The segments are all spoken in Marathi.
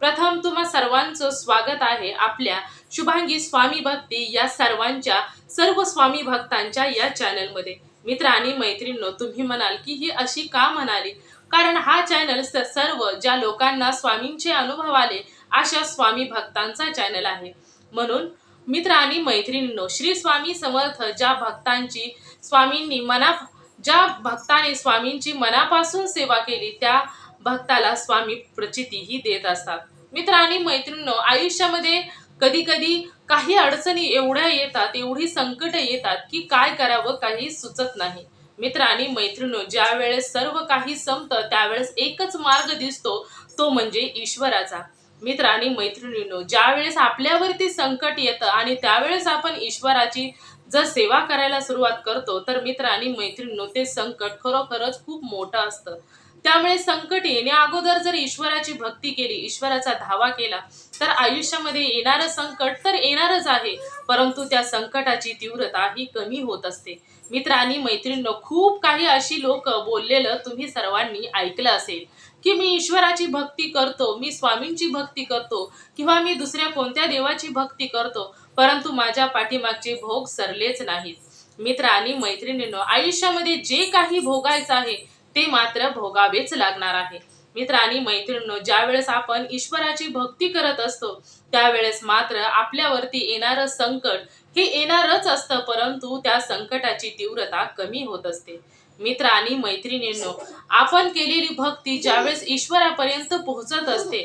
प्रथम तुम्हा सर्वांचं स्वागत आहे आपल्या शुभांगी स्वामी भक्ती या सर्वांच्या सर्व स्वामी भक्तांच्या या चॅनलमध्ये. मित्र आणि मैत्रिणींनो तुम्ही म्हणाल की ही अशी का म्हणाली? कारण हा चॅनल सर्व ज्या लोकांना स्वामींचे अनुभव आले अशा स्वामी भक्तांचा चॅनल आहे. म्हणून मित्र आणि मैत्रिणींनो श्री स्वामी समर्थ ज्या भक्तांची स्वामींनी मना ज्या भक्ताने स्वामींची मनापासून सेवा केली त्या भक्ताला स्वामी प्रचितीही देत असतात. मित्र आणि मैत्रिणींनो आयुष्यामध्ये कधी कधी काही अडचणी एवढ्या येतात एवढी संकट येतात की काय करावं काही सुचत नाही. मित्र आणि मैत्रिणींनो ज्या वेळेस सर्व काही संपतं त्यावेळेस एकच मार्ग दिसतो तो म्हणजे ईश्वराचा. मित्र आणि मैत्रिणींनो ज्या वेळेस आपल्यावरती संकट येतं आणि त्यावेळेस आपण ईश्वराची जर सेवा करायला सुरुवात करतो तर मित्र आणि मैत्रिणींनो ते संकट खरोखरच खूप मोठं असतं. त्यामुळे संकट येण्या अगोदर जर ईश्वराची भक्ती केली ईश्वराचा धावा केला तर आयुष्यामध्ये येणारं संकट तर येणारच आहे परंतु त्या संकटाची तीव्रता ही कमी होत असते. मित्र आणि मैत्रिणींनो खूप काही अशी लोक बोललेलं तुम्ही सर्वांनी ऐकलं असेल की मी ईश्वराची भक्ती करतो मी स्वामींची भक्ती करतो किंवा मी दुसऱ्या कोणत्या देवाची भक्ती करतो परंतु माझ्या पाठीमागचे भोग सरलेच नाहीत. मित्र आणि मैत्रिणींनो आयुष्यामध्ये जे काही भोगायचं आहे ते मात्र भोगावेच लागणार आहे. मित्र आणि मैत्रिणींनो ज्या वेळेस आपण ईश्वराची भक्ती करत असतो त्यावेळेस मात्र आपल्यावरती येणारं संकट हे येणारच असतं परंतु त्या संकटाची तीव्रता कमी होत असते. मित्र आणि मैत्रिणींनो आपण केलेली भक्ती ज्यावेळेस ईश्वरापर्यंत पोहोचत असते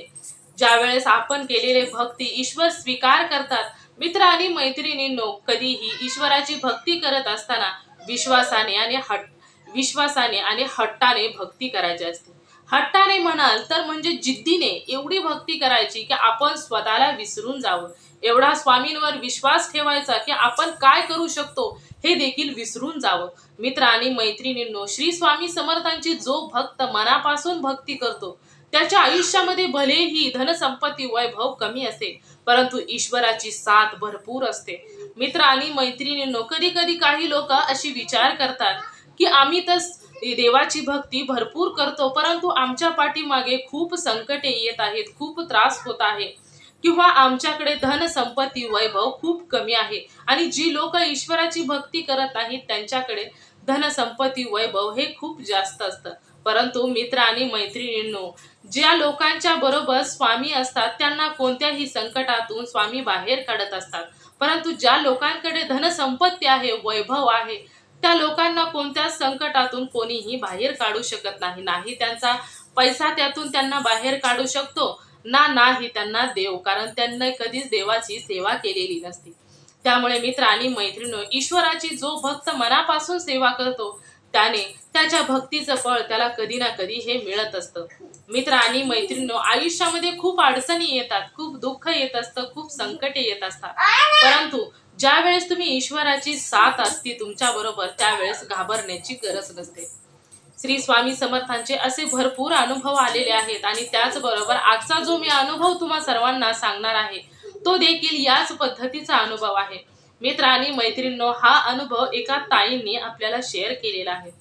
ज्यावेळेस आपण केलेले भक्ती ईश्वर स्वीकार करतात मित्र आणि मैत्रिणींनो कधीही ईश्वराची भक्ती करत असताना विश्वासाने आणि हट विश्वासाने आणि हट्टाने भक्ती करायची असते. हट्टाने म्हणाल तर म्हणजे जिद्दीने एवढी भक्ती करायची की आपण स्वतःला विसरून जावं. एवढा स्वामींवर विश्वास ठेवायचा की आपण काय करू शकतो हे देखील विसरून जावं. मित्र आणि मैत्रिणींनो श्री स्वामी समर्थांची जो भक्त मनापासून भक्ती करतो त्याच्या आयुष्यामध्ये भलेही धनसंपत्ती वैभव कमी असेल परंतु ईश्वराची साथ भरपूर असते. मित्र आणि मैत्रिणींनो कधी कधी काही लोक अशी विचार करतात की आम्ही तर देवाची भक्ती भरपूर करतो परंतु आमच्या पाठीमागे खूप संकटे येत आहेत खूप त्रास होत आहे. किंवा आमच्याकडे धन संपत्ती वैभव खूप कमी आहे. आणि जी लोक ईश्वराची भक्ती करत नाहीत त्यांच्याकडे धन संपत्ती वैभव हे खूप जास्त असतं. परंतु मित्र आणि मैत्रिणींनो ज्या लोकांच्या बरोबर स्वामी असतात त्यांना कोणत्याही संकटातून स्वामी बाहेर काढत असतात. परंतु ज्या लोकांकडे धनसंपत्ती आहे वैभव आहे त्या लोकांना कोणत्याच संकटातून कोणीही बाहेर काढू शकत नाही. नाही त्यांचा पैसा त्यातून त्यांना बाहेर काढू शकतो. ना नाही त्यांना देव कारण त्यांना कधीच देवाची सेवा केलेली नसते. त्यामुळे मित्र आणि मैत्रिणी ईश्वराची जो भक्त मनापासून सेवा करतो त्याने त्याच्या भक्तीचं फळ त्याला कधी ना कधी हे मिळत असतं. मित्र आणि मैत्रिणी आयुष्यामध्ये खूप अडचणी येतात खूप दुःख येत असतं खूप संकटे येत असतात. परंतु ज्या वेळेस तुम्ही ईश्वराची साथ असती तुमच्या बरोबर त्यावेळेस घाबरण्याची गरज नसते. श्री स्वामी समर्थांचे असे भरपूर अनुभव आलेले आहेत आणि त्याचबरोबर आजचा जो मी अनुभव तुम्हा सर्वांना सांगणार आहे तो देखील याच पद्धतीचा अनुभव आहे. मित्र आणि मैत्रिणींनो हा अनुभव एका ताईंनी आपल्याला शेअर केलेला आहे.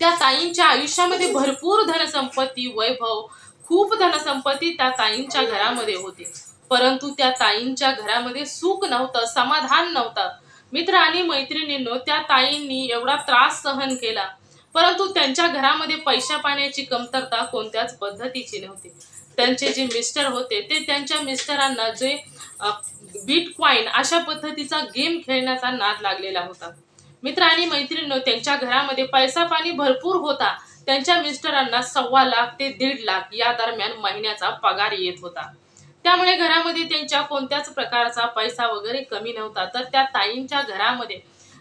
त्या ताईंच्या आयुष्यामध्ये भरपूर धनसंपत्ती वैभव खूप धनसंपत्ती त्या ताईंच्या घरामध्ये होते. परंतु त्या ताईंच्या घरामध्ये सुख नव्हतं समाधान नव्हतं. मित्र आणि मैत्रिणींनो त्या ताईंनी एवढा त्रास सहन केला. परंतु त्यांच्या घरामध्ये पैशा पाण्याची कमतरता कोणत्याच पद्धतीची नव्हती. त्यांचे जे मिस्टर होते ते त्यांच्या मिस्टरांना जे बिटकॉईन अशा पद्धतीचा गेम खेळण्याचा नाद लागलेला होता. मित्र आणि मैत्रिणींनो त्यांच्या घरामध्ये पैसा पाणी भरपूर होता. त्यांच्या मिस्टरांना सव्वा लाख ते दीड लाख या दरम्यान महिन्याचा पगार येत होता. त्यामुळे घरामध्ये त्यांच्या कोणत्याच प्रकारचा पैसा वगैरे कमी नव्हता. तर त्या ताईंच्या घरामध्ये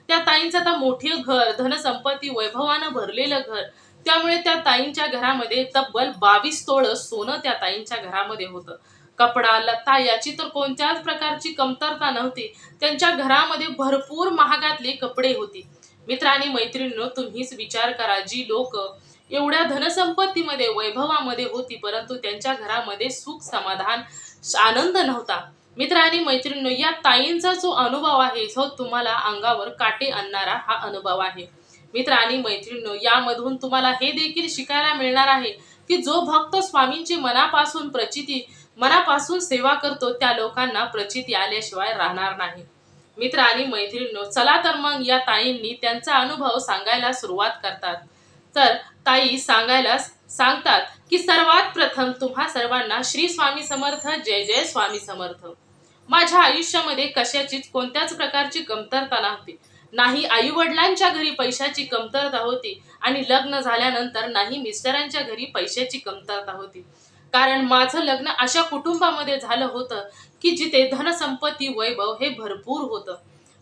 त्या ताईंचं आता मोठे घर धनसंपत्ती वैभवानं भरलेलं घर त्यामुळे त्या ताईंच्या घरामध्ये तब्बल बावीस तोळ सोनं त्या ताईंच्या घरामध्ये होतं. कपडा लत्ता याची तर कोणत्याच प्रकारची कमतरता नव्हती. त्यांच्या घरामध्ये भरपूर महागातले कपडे होते. मित्र आणि मैत्रिणींनो तुम्हीच विचार करा जी लोक एवढ्या धनसंपत्तीमध्ये वैभवामध्ये होती परंतु त्यांच्या घरामध्ये सुख समाधान आनंद नव्हता. मित्र आणि मैत्रिणींनो या ताईंचा जो अनुभव आहे तो तुम्हाला अंगावर काटे आणणारा हा अनुभव आहे. मित्र आणि मैत्रिणींनो यामधून तुम्हाला हे देखील शिकायला मिळणार आहे की जो भक्त स्वामींची मनापासून प्रचिती मनापासून सेवा करतो त्या लोकांना प्रचिती आल्याशिवाय राहणार नाही. मित्र आणि मैत्रिणींनो चला तर मग या ताईंनी त्यांचा अनुभव सांगायला सुरुवात करतात. तर ताई सांगायला सांगतात की सर्वात प्रथम तुम्हा सर्वांना श्री स्वामी समर्थ जय जय स्वामी समर्थ. माझ्या आयुष्यामध्ये कशाचीच कोणत्याच प्रकारची कमतरता नव्हती. नाही आई वडिलांच्या घरी पैशाची कमतरता होती आणि लग्न झाल्यानंतर नाही मिस्टरांच्या घरी पैशाची कमतरता होती. कारण माझं लग्न अशा कुटुंबामध्ये झालं होतं की जिथे धनसंपत्ती वैभव हे भरपूर होतं.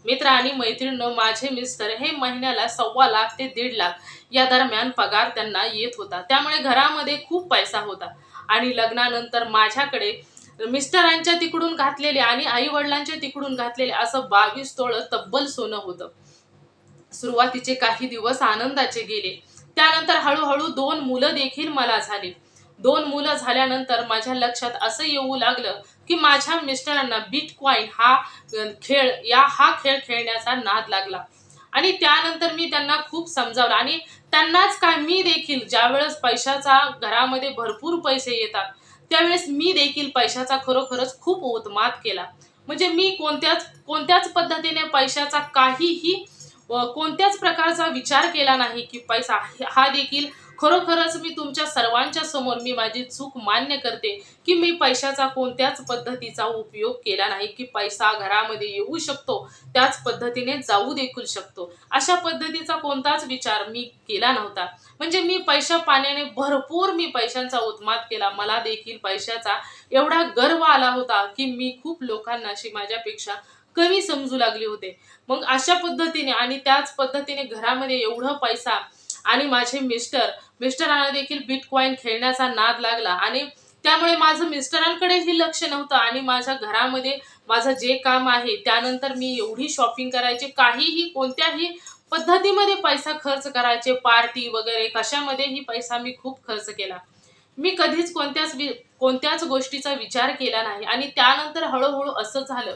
मित्र आणि मैत्रिणींनो माझे मिस्टर हे महिन्याला सव्वा लाख ते दीड लाख या दरम्यान पगार त्यांना येत होता. त्यामुळे घरामध्ये खूप पैसा होता. आणि लग्नानंतर माझ्याकडे मिस्टरांच्या तिकडून घातलेले आणि आई वडिलांच्या तिकडून घातलेले असं बावीस तोळ तब्बल सोनं होतं. सुरुवातीचे काही दिवस आनंदाचे गेले. त्यानंतर हळूहळू दोन मुलं देखील मला झाली. दोन मुलं झाल्यानंतर माझ्या लक्षात असं येऊ लागलं की माझ्या मिस्टरांना बिटकॉईन हा खेळ या हा खेळ खेळण्याचा नाद लागला. आणि त्यानंतर मी त्यांना खूप समजावलं. आणि त्यांनाच काय मी देखील ज्यावेळेस पैशाचा घरामध्ये भरपूर पैसे येतात त्यावेळेस मी देखील पैशाचा खरोखरच खूप उतमात केला. म्हणजे मी कोणत्याच कोणत्याच पद्धतीने पैशाचा काहीही कोणत्याच प्रकारचा विचार केला नाही की पैसा हा देखील खरोखरच मी तुमच्या सर्वांच्या समोर मी माझी चूक मान्य करते की मी पैशाचा कोणत्याच पद्धतीचा उपयोग केला नाही की पैसा घरामध्ये येऊ शकतो त्याच पद्धतीने जाऊ देखील शकतो. अशा पद्धतीचा कोणताच विचार मी केला नव्हता. म्हणजे मी पैशा पाण्याने भरपूर मी पैशांचा उत्माद केला. मला देखील पैशाचा एवढा गर्व आला होता की मी खूप लोकांना अशी माझ्यापेक्षा कमी समजू लागले होते. मग अशा पद्धतीने आणि त्याच पद्धतीने घरामध्ये एवढं पैसा आणि माझे मिस्टर मिस्टरांना देखील बिटकॉईन खेळण्याचा नाद लागला. आणि त्यामुळे माझं मिस्टरांकडेही लक्ष नव्हतं आणि माझ्या घरामध्ये माझं जे काम आहे त्यानंतर मी एवढी शॉपिंग करायचे. काहीही कोणत्याही पद्धतीमध्ये पैसा खर्च करायचे पार्टी वगैरे कशामध्येही पैसा मी खूप खर्च केला. मी कधीच कोणत्याच कोणत्याच गोष्टीचा विचार केला नाही. आणि त्यानंतर हळूहळू असं झालं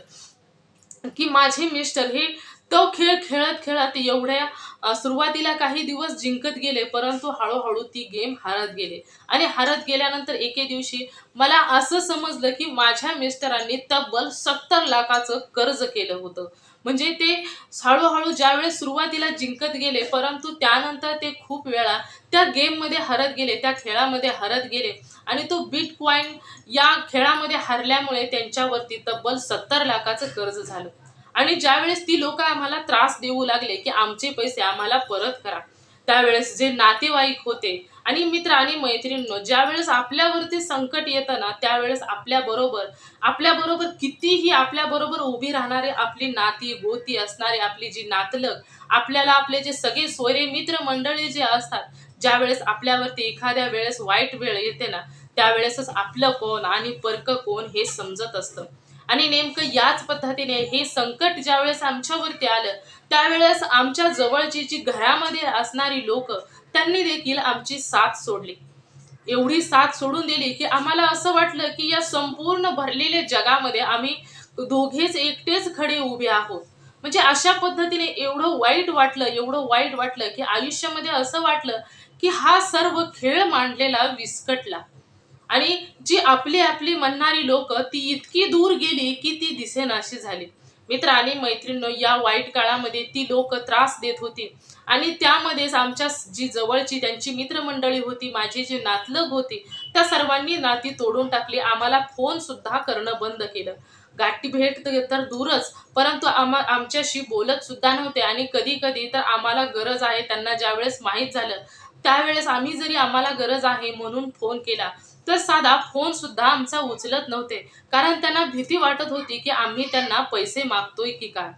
की माझे मिस्टर हे तो खेळ खेळत खेळत एवढ्या सुरुवातीला काही दिवस जिंकत गेले परंतु हळूहळू ती गेम हारत गेले. आणि हारत गेल्यानंतर एके दिवशी मला असं समजलं की माझ्या मिस्टरांनी तब्बल सत्तर लाखाचं कर्ज केलं होतं. म्हणजे ते हळूहळू ज्यावेळेस सुरुवातीला जिंकत गेले परंतु त्यानंतर ते खूप वेळा त्या गेममध्ये हरत गेले त्या खेळामध्ये हरत गेले. आणि तो बिटकॉईन या खेळामध्ये हरल्यामुळे त्यांच्यावरती तब्बल सत्तर लाखाचं कर्ज झालं. आणि ज्यावेळेस ती लोक आम्हाला त्रास देऊ लागले की आमचे पैसे आम्हाला परत करा. त्यावेळेस जे नातेवाईक होते आणि मित्र आणि मैत्रिणींनो ज्यावेळेस आपल्यावरती संकट येतं ना त्यावेळेस आपल्याबरोबर आपल्याबरोबर कितीही आपल्याबरोबर उभी राहणारे आपली नाती गोती असणारे आपली जी नातलग आपल्याला आपले जे सगळे सोयरे मित्र मंडळी जे असतात ज्यावेळेस आपल्यावरती एखाद्या वेळेस वाईट वेळ येते ना त्यावेळेसच आपलं कोण आणि परक कोण हे समजत असतं. आणि नेमकं याच पद्धतीने हे संकट ज्यावेळेस आमच्यावरती आलं त्यावेळेस आमच्या जवळची जी घरामध्ये असणारी लोक त्यांनी देखील आमची साथ सोडली. एवढी साथ सोडून दिली की आम्हाला असं वाटलं की या संपूर्ण भरलेल्या जगामध्ये आम्ही दोघेच एकटेच खडे उभे आहोत. म्हणजे अशा पद्धतीने एवढं वाईट वाटलं एवढं वाईट वाटलं की आयुष्यामध्ये असं वाटलं की हा सर्व खेळ मांडलेला विस्कटला. आणि जी आपली आपली म्हणणारी लोक ती इतकी दूर गेली की ती दिसेनाशी झाली. मित्र आणि मैत्रिणी या वाईट काळामध्ये ती लोक त्रास देत होती. आणि त्यामध्येच आमच्या जी जवळची त्यांची मित्रमंडळी होती माझी जी नातलग होती त्या सर्वांनी नाती तोडून टाकली. आम्हाला फोन सुद्धा करणं बंद केलं. गाठी भेट तर तर दूरच परंतु आम्हा आमच्याशी बोलत सुद्धा नव्हते. आणि कधी कधी तर आम्हाला गरज आहे त्यांना ज्यावेळेस माहीत झालं त्यावेळेस आम्ही जरी आम्हाला गरज आहे म्हणून फोन केला तर साधा फोन सुद्धा आमचा उचलत नव्हते. कारण त्यांना भीती वाटत होती की आम्ही त्यांना पैसे मागतोय की काय?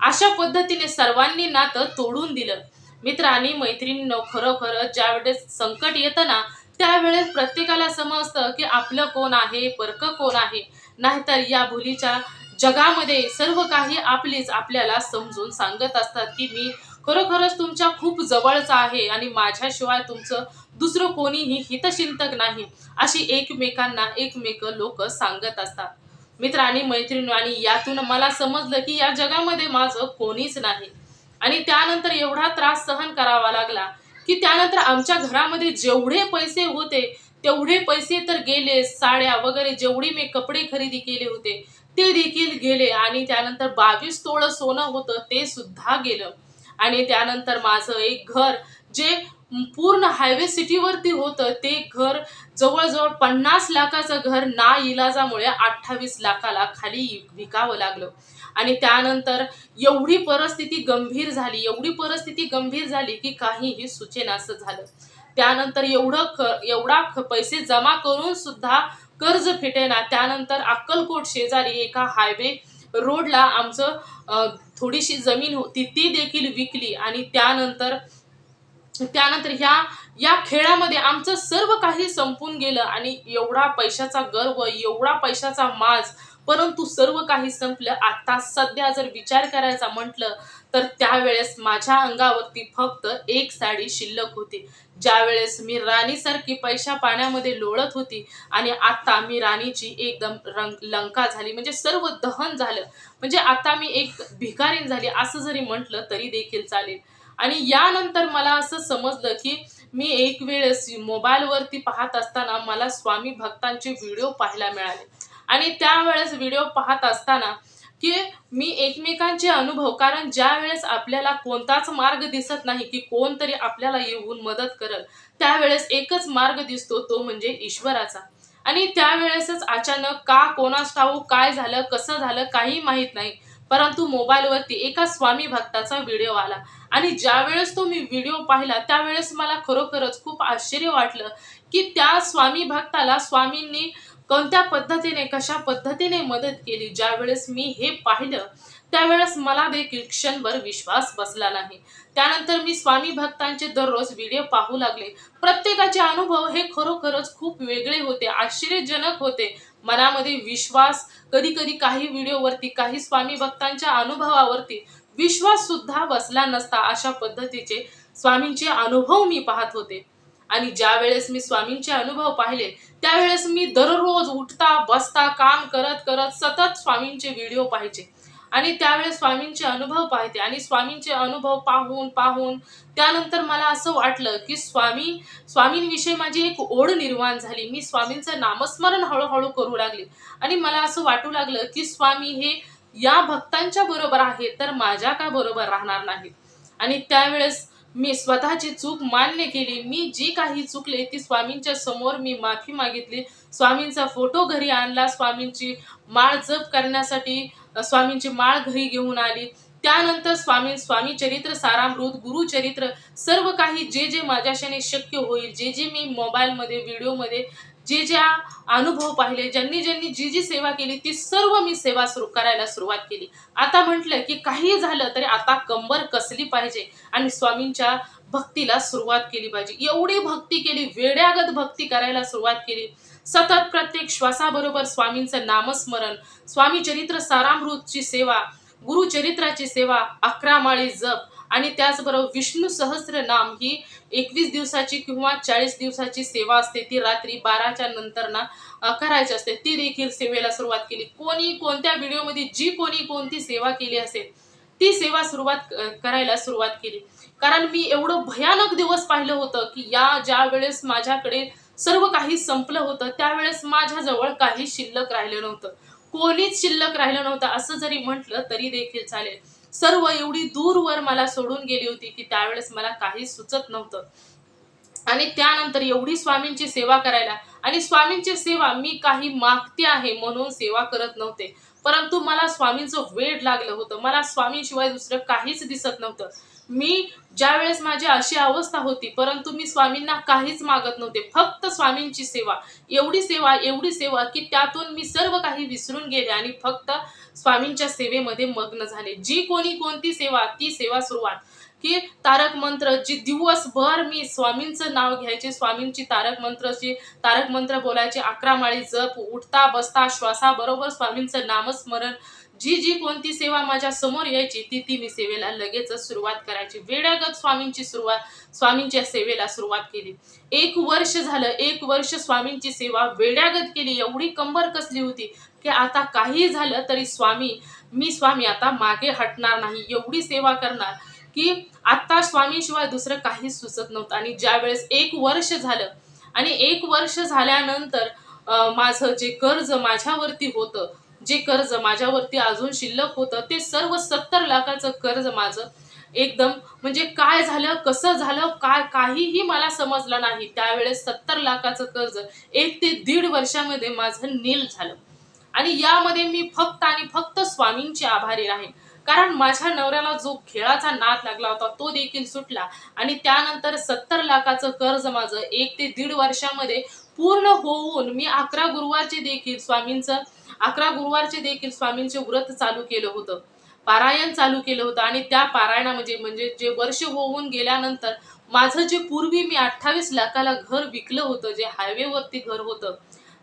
अशा पद्धतीने सर्वांनी नातं तोडून दिलं. मित्रांनी मैत्रिणीनं खरोखर ज्यावेळेस संकट येतं ना त्यावेळेस प्रत्येकाला समजतं की आपलं कोण आहे परकं कोण आहे? नाहीतर या भुलीच्या जगामध्ये सर्व काही आपलीच आपल्याला समजून सांगत असतात की मी खरोखरच तुमच्या खूप जवळचा आहे आणि माझ्याशिवाय तुमचं दुसरं कोणीही हितचिंतक नाही अशी एकमेकांना एकमेक लोक सांगत असतात. मित्र आणि मैत्रिणी आणि यातून मला समजलं की या जगामध्ये माझं कोणीच नाही. आणि त्यानंतर एवढा त्रास सहन करावा लागला की त्यानंतर आमच्या घरामध्ये जेवढे पैसे होते तेवढे पैसे तर गेले साड्या वगैरे जेवढी मी कपडे खरेदी केले होते ते देखील गेले आणि त्यानंतर बावीस तोळ सोनं होतं ते सुद्धा गेलं. आणि त्यानंतर माझं एक घर जे पूर्ण हायवे सिटीवरती होतं ते घर जवळजवळ पन्नास लाखाचं घर ना इलाजामुळे अठ्ठावीस लाखाला खाली विकावं लागलं. आणि त्यानंतर एवढी परिस्थिती गंभीर झाली एवढी परिस्थिती गंभीर झाली की काहीही सुचेनासं झालं. त्यानंतर एवढं ख एवढा पैसे जमा करून सुद्धा कर्ज फिटेना त्यानंतर अक्कलकोट शेजारी एका हायवे रोडला आमचं थोडीशी जमीन होती ती देखील विकली आणि त्यानंतर त्यानंतर ह्या या खेळामध्ये आमचं सर्व काही संपून गेलं आणि एवढा पैशाचा गर्व एवढा पैशाचा माज परंतु सर्व काही संपलं. आता सध्या जर विचार करायचा म्हटलं तर त्यावेळेस माझ्या अंगावरती फक्त एक साडी शिल्लक होती. ज्यावेळेस मी राणीसारखी पैशा पाण्यामध्ये लोळत होती आणि आता मी राणीची एकदम रंग लंका झाली म्हणजे सर्व दहन झालं. म्हणजे आता मी एक भिकारीण झाली असं जरी म्हटलं तरी देखील चालेल. आणि यानंतर मला असं समजलं की मी एक वेळेस मोबाईलवरती पाहत असताना मला स्वामी भक्तांचे व्हिडिओ पाहायला मिळाले. आणि त्यावेळेस व्हिडिओ पाहत असताना की मी एकमेकांचे अनुभव कारण ज्या वेळेस आपल्याला कोणताच मार्ग दिसत नाही की कोणतरी आपल्याला येऊन मदत करल त्यावेळेस एकच मार्ग दिसतो तो म्हणजे ईश्वराचा. आणि त्यावेळेसच अचानक का कोणास ठाऊ काय झालं कसं झालं काही माहीत नाही परंतु मोबाईलवरती एका स्वामी भक्ताचा व्हिडिओ आला. आणि ज्यावेळेस तो मी व्हिडिओ पाहिला त्यावेळेस मला खरोखरच खूप आश्चर्य वाटलं की त्या स्वामी भक्ताला स्वामींनी कोणत्या पद्धतीने कशा पद्धतीने मदत केली ज्यावेळेस मी हे पाहिलं त्यावेळेस मला देखील क्षणभर विश्वास बसला नाही. त्यानंतर मी स्वामी भक्तांचे दररोज व्हिडिओ पाहू लागले. प्रत्येकाचे अनुभव हे खरोखरच खूप वेगळे होते आश्चर्यजनक होते. मनामध्ये विश्वास कधी कधी काही व्हिडिओवरती काही स्वामी भक्तांच्या अनुभवावरती विश्वास सुद्धा बसला नसता अशा पद्धतीचे स्वामींचे अनुभव मी पाहत होते. आणि ज्या वेळेस मी स्वामींचे अनुभव पाहिले त्यावेळेस मी दररोज उठता बसता काम करत करत सतत स्वामींचे व्हिडिओ पाहायचे. आणि त्यावेळेस स्वामींचे अनुभव पाहते आणि स्वामींचे अनुभव पाहून पाहून त्यानंतर मला असं वाटलं की स्वामी स्वामींविषयी माझी एक ओढ निर्माण झाली. मी स्वामींचं नामस्मरण हळूहळू करू लागले. आणि मला असं वाटू लागलं की स्वामी हे या भक्तांच्या बरोबर आहे तर माझ्या का बरोबर राहणार नाहीत? आणि त्यावेळेस मी स्वतःची चूक मान्य केली. मी जी काही चुकले ती स्वामींच्या समोर मी माफी मागितली. स्वामींचा फोटो घरी आणला. स्वामींची माळ जप करण्यासाठी स्वामींची माळ घरी घेऊन आली. त्यानंतर स्वामी स्वामी चरित्र सारामृत गुरुचरित्र सर्व काही जे जे माझ्याशाने शक्य होईल जे जे मी मोबाईलमध्ये व्हिडिओमध्ये जे ज्या अनुभव पाहिले ज्यांनी ज्यांनी जी जी सेवा केली ती सर्व मी सेवा सुरू करायला सुरुवात केली. आता म्हटलं की काही झालं तरी आता कंबर कसली पाहिजे आणि स्वामींच्या भक्तीला सुरुवात केली पाहिजे. एवढी भक्ती केली वेड्यागत भक्ती करायला सुरुवात केली. सतत प्रत्येक श्वासाबरोबर स्वामींचं नामस्मरण स्वामी चरित्र सारामृतची सेवा गुरुचरित्राची सेवा अकरा माळी जप आणि त्याचबरोबर विष्णू सहस्र नाम ही एकवीस दिवसाची किंवा चाळीस दिवसाची सेवा असते. ती रात्री बाराच्या नंतर ना करायची असते. ती देखील सेवेला सुरुवात केली. कोणी कोणत्या व्हिडिओमध्ये जी कोणी कोणती सेवा केली असेल ती सेवा सुरुवात करायला सुरुवात केली. कारण मी एवढं भयानक दिवस पाहिलं होतं की या ज्या वेळेस माझ्याकडे सर्व काही संपलं होतं त्यावेळेस माझ्याजवळ काही शिल्लक राहिलं नव्हतं. कोणीच शिल्लक राहिलं नव्हतं. असं जरी म्हटलं तरी देखील चालेल. सर्व एवढी दूरवर मला सोडून गेली होती की त्यावेळेस मला काही सुचत नव्हतं. आणि त्यानंतर एवढी स्वामींची सेवा करायला आणि स्वामींची सेवा मी काही मागते आहे म्हणून सेवा करत नव्हते. परंतु मला स्वामींचं वेड लागलं होतं. मला स्वामींशिवाय दुसरं काहीच दिसत नव्हतं. मी ज्या वेळेस माझी अशी अवस्था होती परंतु मी स्वामींना काहीच मागत नव्हते. फक्त स्वामींची सेवा एवढी सेवा एवढी सेवा की त्यातून मी सर्व काही विसरून गेले आणि फक्त स्वामींच्या सेवेमध्ये मग्न झाले. जी कोणी कोणती सेवा ती सेवा सुरुवात. की तारक मंत्र जी दिवसभर मी स्वामींचं नाव घ्यायचे स्वामींची तारक मंत्रची तारक मंत्र बोलायचे अकरा माळी जप उठता बसता श्वासाबरोबर स्वामींचं नामस्मरण जी जी कोणती सेवा माझ्यासमोर यायची ती ती मी सेवेला लगेचच सुरुवात करायची. वेळागत स्वामींची सुरुवात स्वामींच्या सेवेला सुरुवात केली. एक वर्ष झालं एक वर्ष स्वामींची सेवा वेड्यागत केली. एवढी कंबर कसली होती की आता काही झालं तरी स्वामी मी स्वामी आता मागे हटणार नाही. एवढी सेवा करणार. की आता स्वामीशिवाय दुसरं काहीच सुचत नव्हतं. आणि ज्या वेळेस एक वर्ष झालं आणि एक वर्ष झाल्यानंतर माझं जे कर्ज माझ्यावरती होतं जे कर्ज माझ्यावरती अजून शिल्लक होतं ते सर्व सत्तर लाखाचं कर्ज माझं एकदम म्हणजे काय झालं कसं झालं काय काहीही मला समजलं नाही. त्यावेळेस सत्तर लाखाचं कर्ज एक ते दीड वर्षामध्ये माझं नील झालं. आणि यामध्ये मी फक्त आणि फक्त स्वामींची आभारी राहीन. कारण माझ्या नवऱ्याला जो खेळाचा नाद लागला होता तो देखील सुटला. आणि त्यानंतर सत्तर लाखाचं कर्ज माझं एक ते दीड वर्षामध्ये पूर्ण होऊन मी अकरा गुरुवारचे देखील स्वामींचं अकरा गुरुवारचे देखील स्वामींचे व्रत चालू केलं होतं. पारायण चालू केलं होतं आणि त्या पारायणा म्हणजे म्हणजे जे वर्ष होऊन गेल्यानंतर माझं जे पूर्वी मी अठ्ठावीस लाखाला घर विकलं होतं जे हायवेवरती घर होतं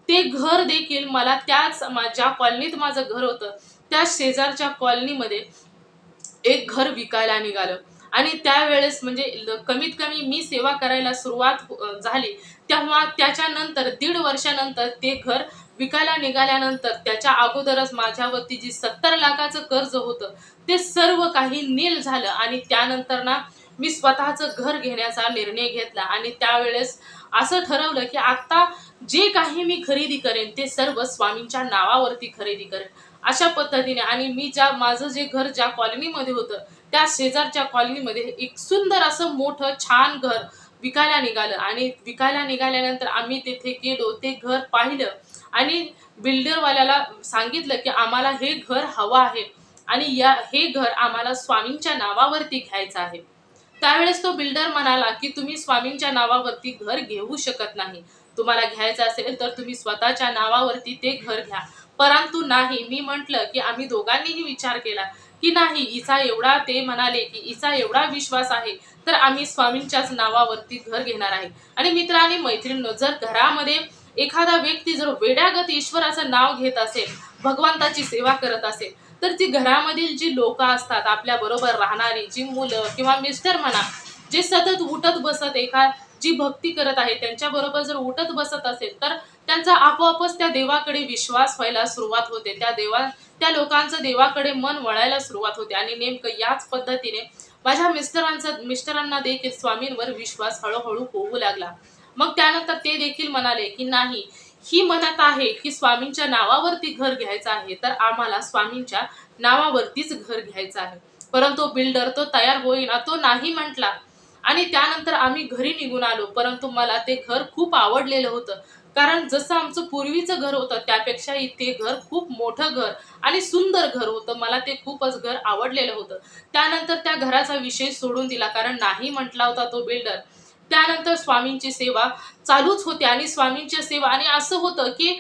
ते घर देखील मला त्याच माझ्या कॉलनीत माझं घर होतं त्या शेजारच्या कॉलनीमध्ये एक घर विकायला निघालं. आणि त्यावेळेस म्हणजे कमीत कमी मी सेवा करायला सुरुवात झाली. तेव्हा त्याच्यानंतर दीड वर्षानंतर ते घर विकायला निघाल्यानंतर त्याच्या अगोदरच माझ्यावरती जी सत्तर लाखाचं कर्ज होतं ते सर्व काही नील झालं. आणि त्यानंतर ना मी स्वतःचं घर घेण्याचा निर्णय घेतला. आणि त्यावेळेस असं ठरवलं की आत्ता जे काही मी खरेदी करेन ते सर्व स्वामींच्या नावावरती खरेदी करेन. अशा पद्धतीने आणि मी ज्या माझं जे घर ज्या कॉलनीमध्ये होतं त्या शेजारच्या कॉलनीमध्ये एक सुंदर असं मोठं छान घर विकायला निघालं. आणि विकायला निघाल्यानंतर आम्ही तेथे गेलो ते घर पाहिलं. आणि बिल्डरवाल्याला सांगितलं की आम्हाला हे घर हवं आहे आणि या हे घर आम्हाला स्वामींच्या नावावरती घ्यायचं आहे. त्यावेळेस तो बिल्डर म्हणाला की तुम्ही स्वामींच्या नावावरती घर घेऊ शकत नाही. तुम्हाला घ्यायचं असेल तर तुम्ही स्वतःच्या नावावरती ते घर घ्या. परंतु नाही मी म्हंटल की आम्ही दोघांनीही विचार केला की नाही हिचा एवढा ते म्हणाले की हिचा एवढा विश्वास आहे तर आम्ही स्वामींच्याच नावावरती घर घेणार आहे. आणि मित्र आणि मैत्रिणी जर घरामध्ये एखादा व्यक्ती जर वेड्यागत ईश्वराचं नाव घेत असेल भगवंताची सेवा करत असेल तर ती घरामधील जी लोक असतात आपल्या बरोबर राहणारी जी मुलं किंवा मिस्टर म्हणा जे सतत उठत बसत एका जी भक्ती करत आहे त्यांच्याबरोबर जर उठत बसत असेल तर त्यांचा आपोआपच त्या देवाकडे विश्वास व्हायला सुरुवात होते. त्या देवा त्या लोकांचं देवाकडे मन वळायला सुरुवात होते. आणि नेमकं याच पद्धतीने माझ्या मिस्टरांचा मिस्टरांना देखील स्वामींवर विश्वास हळूहळू होऊ लागला. मग त्यानंतर ते देखील म्हणाले की नाही ही म्हणत आहे की स्वामींच्या नावावरती घर घ्यायचं आहे तर आम्हाला स्वामींच्या नावावरतीच घर घ्यायचं आहे. परंतु बिल्डर तो तयार होईना तो नाही म्हटला. आणि त्यानंतर आम्ही घरी निघून आलो. परंतु मला ते घर खूप आवडलेलं होतं. कारण जसं आमचं पूर्वीचं घर होतं त्यापेक्षा ते घर खूप मोठं घर आणि सुंदर घर होतं. मला ते खूपच घर आवडलेलं होतं. त्यानंतर त्या घराचा विषय सोडून दिला. कारण नाही म्हटला होता तो बिल्डर. त्यानंतर स्वामींची सेवा चालूच होती आणि स्वामींची सेवा आणि असं होतं की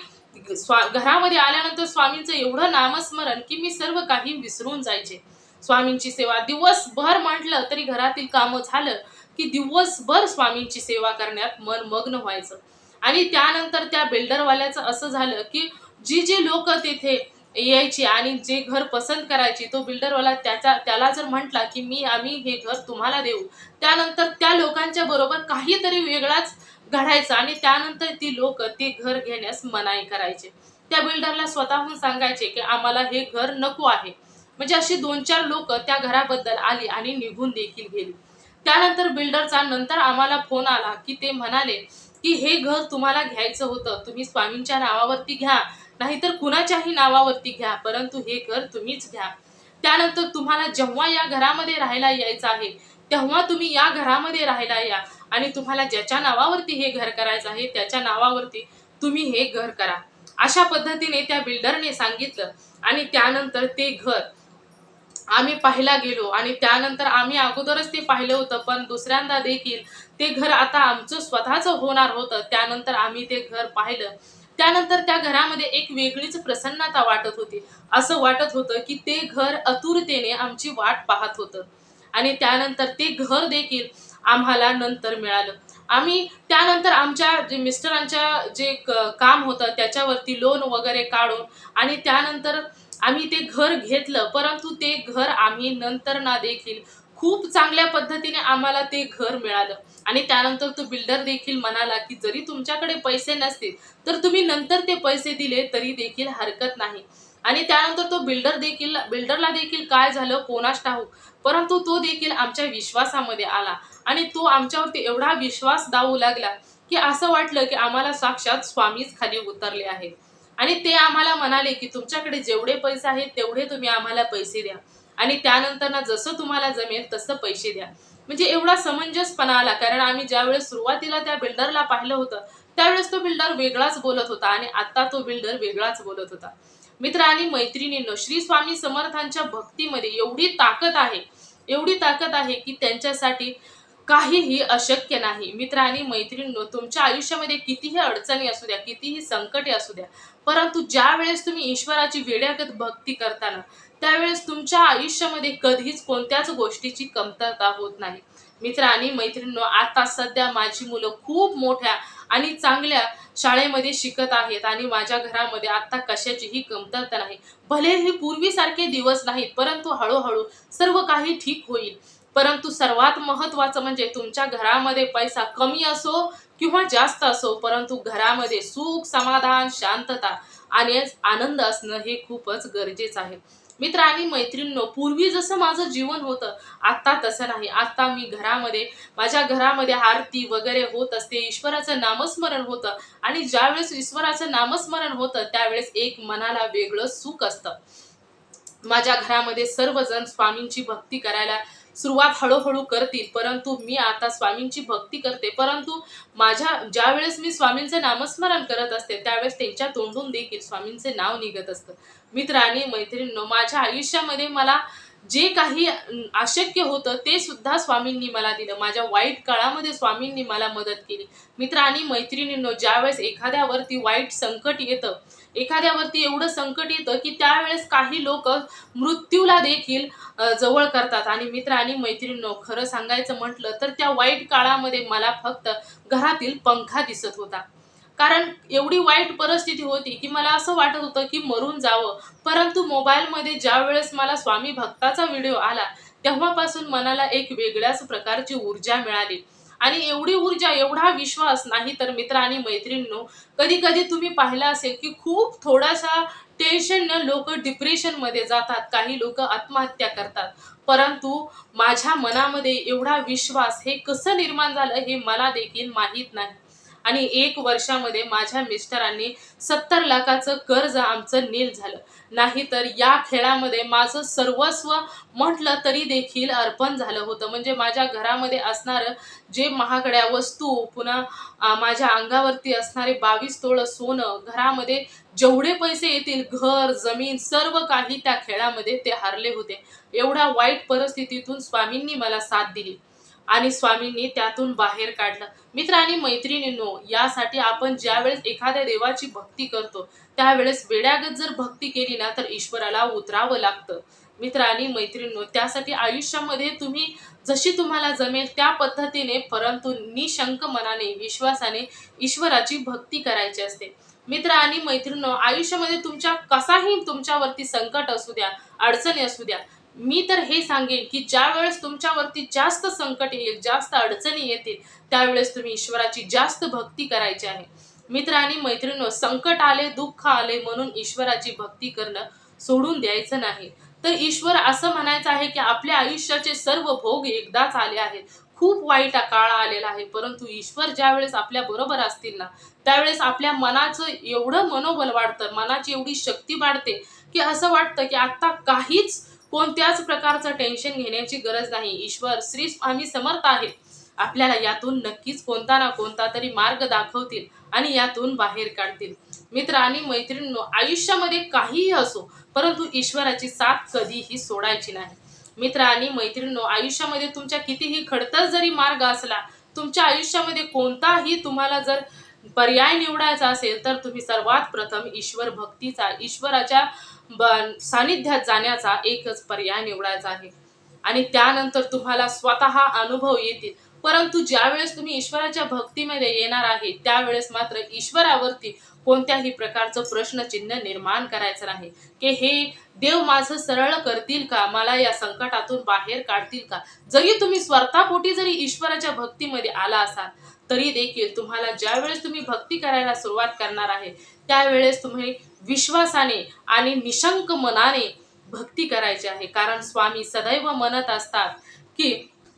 स्वा घरामध्ये आल्यानंतर स्वामींचं एवढं नामस्मरण की मी सर्व काही विसरून जायचे. स्वामींची सेवा. दिवसभर म्हटलं तरी घरातील कामं झालं की दिवसभर स्वामींची सेवा करण्यात मन मग्न व्हायचं. आणि त्यानंतर त्या बिल्डरवाल्याचं असं झालं की जी जी लोक तिथे यायची आणि जे घर पसंत करायची तो बिल्डरवाला त्याचा त्याला जर म्हटला की मी आम्ही हे घर तुम्हाला देऊ. त्यानंतर त्या लोकांच्या बरोबर काहीतरी वेगळाच घडायचा आणि त्यानंतर ती लोक ते घर घेण्यास मनाई करायचे. त्या बिल्डरला स्वतःहून सांगायचे की आम्हाला हे घर नको आहे. म्हणजे अशी दोन चार लोक त्या घराबद्दल आली आणि निघून देखील गेली. त्यानंतर बिल्डरचा नंतर आम्हाला फोन आला की ते म्हणाले की हे घर तुम्हाला घ्यायचं होतं. तुम्ही स्वामींच्या नावावरती घ्या. नाहीतर कुणाच्याही नावावरती घ्या परंतु हे घर तुम्हीच घ्या. त्यानंतर तुम्हाला जेव्हा या घरामध्ये राहायला यायचं आहे तेव्हा तुम्ही या घरामध्ये राहायला या आणि तुम्हाला ज्याच्या नावावरती हे घर करायचं आहे त्याच्या नावावरती तुम्ही हे घर करा. अशा पद्धतीने त्या बिल्डरने सांगितलं आणि त्यानंतर ते घर आम्ही पाहायला गेलो आणि त्यानंतर आम्ही अगोदरच ते पाहिलं होतं पण दुसऱ्यांदा देखील ते घर आता आमचं स्वतःचं होणार होतं. त्यानंतर आम्ही ते घर पाहिलं. त्यानंतर त्या घरामध्ये एक वेगळीच प्रसन्नता वाटत होती. असं वाटत होतं की ते घर अतुरतेने आमची वाट पाहत होतं. आणि त्यानंतर ते घर देखील आम्हाला नंतर मिळालं. आम्ही त्यानंतर आमच्या जे मिस्टरांच्या जे क- काम होतं त्याच्यावरती लोन वगैरे काढून आणि त्यानंतर आम्ही ते घर घेतलं परंतु ते घर आम्ही नंतर ना देखील खूप चांगल्या पद्धतीने आम्हाला ते घर मिळालं. आणि त्यानंतर तो बिल्डर देखील म्हणाला की जरी तुमच्याकडे पैसे नसतील तर तुम्ही नंतर ते पैसे दिले तरी देखील हरकत नाही. आणि त्यानंतर तो बिल्डर देखील बिल्डरला देखील काय झालं? कोणास ठाऊक. परंतु तो देखील आमच्या विश्वासामध्ये आला. आणि तो आमच्यावरती एवढा विश्वास दावू लागला की असं वाटलं की आम्हाला साक्षात स्वामीच खाली उतरले आहेत. आणि ते आम्हाला म्हणाले की तुमच्याकडे जेवढे पैसे आहेत तेवढे तुम्ही आम्हाला पैसे द्या. आणि त्यानंतर ना जसं तुम्हाला जमेल तसं पैसे द्या. म्हणजे एवढा समंजसपणा आला. कारण आम्ही ज्यावेळेस सुरुवातीला त्या बिल्डरला पाहिलं होतं त्यावेळेस तो बिल्डर वेगळाच बोलत होता आणि आता तो बिल्डर वेगळाच बोलत होता. मित्र आणि मैत्रिणींनो श्री स्वामी समर्थांच्या भक्तीमध्ये एवढी ताकद आहे एवढी ताकद आहे की त्यांच्यासाठी काहीही अशक्य नाही. मित्र आणि मैत्रिणींनो तुमच्या आयुष्यामध्ये कितीही अडचणी असू द्या कितीही संकटे असू द्या परंतु ज्या वेळेस तुम्ही ईश्वराची वेड्यागत भक्ती करताना त्यावेळेस तुमच्या आयुष्यामध्ये कधीच कोणत्याच गोष्टीची कमतरता होत नाही. मित्र आणि मैत्रिणींनो आता सध्या माझी मुलं खूप मोठ्या आणि चांगल्या शाळेमध्ये शिकत आहेत आणि माझ्या घरामध्ये आता कशाचीही कमतरता नाही. भले हे पूर्वीसारखे दिवस नाहीत परंतु हळूहळू सर्व काही ठीक होईल. परंतु सर्वात महत्वाचं म्हणजे तुमच्या घरामध्ये पैसा कमी असो किंवा जास्त असो परंतु घरामध्ये सुख समाधान शांतता आणि आनंद असणं हे खूपच गरजेचं आहे. मित्र आणि मैत्रिणींनो पूर्वी जसं माझं जीवन होतं आत्ता तसं नाही. आत्ता मी घरामध्ये माझ्या घरामध्ये आरती वगैरे होत असते ईश्वराचं नामस्मरण होतं आणि ज्यावेळेस ईश्वराचं नामस्मरण होतं त्यावेळेस एक मनाला वेगळं सुख असतं. माझ्या घरामध्ये सर्वजण स्वामींची भक्ती करायला सुरुवात हळूहळू करतील. परंतु मी आता स्वामींची भक्ती करते. परंतु माझ्या ज्या वेळेस मी स्वामींचं नामस्मरण करत असते त्यावेळेस त्यांच्या तोंडून देखील स्वामींचे नाव निघत असतं. मित्र आणि मैत्रिणींनो माझ्या आयुष्यामध्ये मला जे काही अशक्य होतं ते सुद्धा स्वामींनी मला दिलं. माझ्या वाईट काळामध्ये स्वामींनी मला मदत केली. मित्र आणि मैत्रिणींनो ज्यावेळेस एखाद्यावरती वाईट संकट येतं एखाद्यावरती एवढं संकट येतं की त्यावेळेस काही लोक मृत्यूला देखील जवळ करतात. आणि मित्र आणि मैत्रिणींनो खरं सांगायचं म्हटलं तर त्या वाईट काळामध्ये मला फक्त घरातील पंखा दिसत होता. कारण एवढी वाईट परिस्थिती होती की मला असं वाटत होतं की मरून जावं. परंतु मोबाईलमध्ये ज्या वेळेस मला स्वामी भक्ताचा व्हिडिओ आला तेव्हापासून मनाला एक वेगळ्याच प्रकारची ऊर्जा मिळाली. आणि एवढी ऊर्जा एवढा विश्वास नाही तर मित्र आणि मैत्रिणींनो कधी कधी तुम्ही पाहिलं असेल की खूप थोडासा टेन्शननं लोक डिप्रेशनमध्ये जातात. काही लोक आत्महत्या करतात. परंतु माझ्या मनामध्ये एवढा विश्वास हे कसं निर्माण झालं हे मला देखील माहीत नाही. आणि एक वर्षामध्ये माझ्या मिस्टरांनी सत्तर लाखाचं कर्ज आमचं नील झालं. नाहीतर या खेळामध्ये माझं सर्वस्व म्हटलं तरी देखील अर्पण झालं होतं. म्हणजे माझ्या घरामध्ये असणारं जे महागड्या वस्तू पुन्हा माझ्या अंगावरती असणारे बावीस तोळ सोनं घरामध्ये जेवढे पैसे येतील घर जमीन सर्व काही त्या खेळामध्ये ते हारले होते. एवढ्या वाईट परिस्थितीतून स्वामींनी मला साथ दिली. आणि स्वामींनी त्यातून बाहेर काढलं. मित्र आणि मैत्रिणींनो यासाठी आपण ज्यावेळेस एखाद्या देवाची भक्ती करतो त्यावेळेस वेड्यागत जर भक्ती केली ना तर ईश्वराला उतरावं लागतं. मित्र आणि मैत्रिणींनो त्यासाठी आयुष्यामध्ये तुम्ही जशी तुम्हाला जमेल त्या पद्धतीने परंतु निशंक मनाने विश्वासाने ईश्वराची भक्ती करायची असते. मित्र आणि मैत्रिणींनो आयुष्यामध्ये तुमच्या कसाही तुमच्यावरती संकट असू द्या अडचणी असू द्या मी तर हे सांगेन की ज्या वेळेस तुमच्यावरती जास्त संकट येईल जास्त अडचणी येतील त्यावेळेस तुम्ही ईश्वराची जास्त भक्ती करायची आहे. मित्र आणि मैत्रिणी संकट आले दुःख आले म्हणून ईश्वराची भक्ती करणं सोडून द्यायचं नाही. तर ईश्वर असं म्हणायचं आहे की आपल्या आयुष्याचे सर्व भोग एकदाच आले आहेत. खूप वाईट काळ आलेला आहे परंतु ईश्वर ज्या वेळेस आपल्या बरोबर असतील ना त्यावेळेस आपल्या मनाचं एवढं मनोबल वाढतं मनाची एवढी शक्ती वाढते की असं वाटतं की आता काहीच कोणत्याच प्रकारचं टेन्शन घेण्याची गरज नाही. ईश्वर श्री स्वामी समर्थ आहेत. आपल्याला यातून नक्कीच कोणता ना कोणता तरी मार्ग दाखवतील आणि यातून बाहेर काढतील. मित्र आणि मैत्रिणींनो आयुष्यामध्ये काहीही असो परंतु ईश्वराची साथ कधीही सोडायची नाही. मित्र आणि मैत्रिणींनो आयुष्यामध्ये तुमच्या कितीही खडतर जरी मार्ग असला तुमच्या आयुष्यामध्ये कोणताही तुम्हाला जर पर्याय निवडायचा असेल तर तुम्ही सर्वात प्रथम ईश्वर भक्तीचा ईश्वराच्या ब- सानिध्यात जाण्याचा एकच पर्याय निवडायचा आहे. आणि त्यानंतर तुम्हाला स्वतः अनुभव येतील. परंतु ज्यावेळेस तुम्ही ईश्वराच्या भक्तीमध्ये येणार आहे त्यावेळेस मात्र ईश्वरावरती कोणत्याही प्रकारचं प्रश्नचिन्ह निर्माण करायचं नाही. की हे देव माझं सरळ करतील का? मला या संकटातून बाहेर काढतील का? जरी तुम्ही स्वतःपोटी जरी ईश्वराच्या भक्तीमध्ये आला असाल तरी देखील तुम्हाला ज्यावेळेस तुम्ही भक्ती करायला सुरुवात करणार आहे त्यावेळेस तुम्ही विश्वासाने आणि निशंक मनाने भक्ती करायची आहे. कारण स्वामी सदैव म्हणत असतात की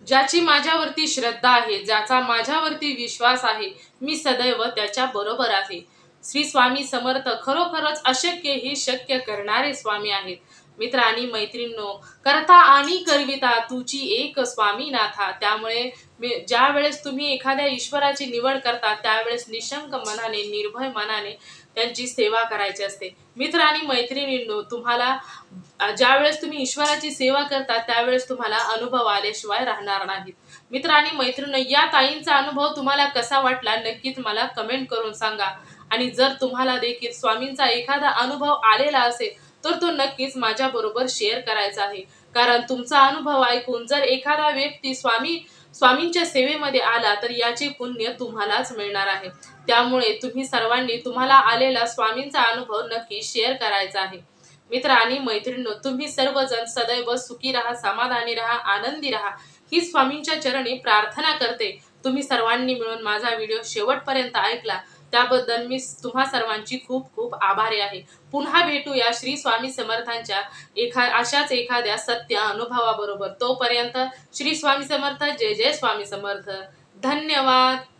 ज्याची माझ्यावरती श्रद्धा आहे ज्याचा माझ्यावरती विश्वास आहे मी सदैव त्याच्या बरोबर आहे. श्री स्वामी समर्थ खरोखरच अशक्य हे शक्य करणारे स्वामी आहेत. मित्र आणि मैत्रिणींनो करता आणि करविता तुची एक स्वामीनाथा. त्यामुळे ज्या वेळेस तुम्ही एखाद्या ईश्वराची निवड करता त्यावेळेस निशंक मनाने निर्भय मनाने त्यांची सेवा करायची असते. मित्र आणि मैत्रिणींनो तुम्हाला ज्यावेळेस तुम्ही ईश्वराची सेवा करता त्यावेळेस तुम्हाला अनुभव आल्याशिवाय राहणार नाहीत. मित्र आणि मैत्रिणी या ताईंचा अनुभव तुम्हाला कसा वाटला नक्कीच मला कमेंट करून सांगा. आणि जर तुम्हाला देखील स्वामींचा एखादा अनुभव आलेला असेल तर तो नक्कीच माझ्याबरोबर शेअर करायचा आहे. कारण तुमचा अनुभव ऐकून जर एखादा व्यक्ती स्वामी स्वामींच्या सेवेमध्ये आला तर याचे पुण्य तुम्हालाच मिळणार आहे. त्यामुळे तुम्ही सर्वांनी तुम्हाला आलेला स्वामींचा अनुभव नक्की शेअर करायचा आहे. मित्र आणि मैत्रिणींनो तुम्ही सर्वजण सदैव सुखी राहा समाधानी राहा आनंदी राहा. ही स्वामींच्या चरणी प्रार्थना करते. तुम्ही सर्वांनी मिळून माझा व्हिडिओ शेवटपर्यंत ऐकला. त्याबद्दल मी तुम्हा सर्वांची खूप खूप आभारी आहे. पुन्हा भेटूया श्री स्वामी समर्थांच्या एखा अशाच एखाद्या सत्य अनुभवाबरोबर. तोपर्यंत श्री स्वामी समर्थ जय जय स्वामी समर्थ. धन्यवाद.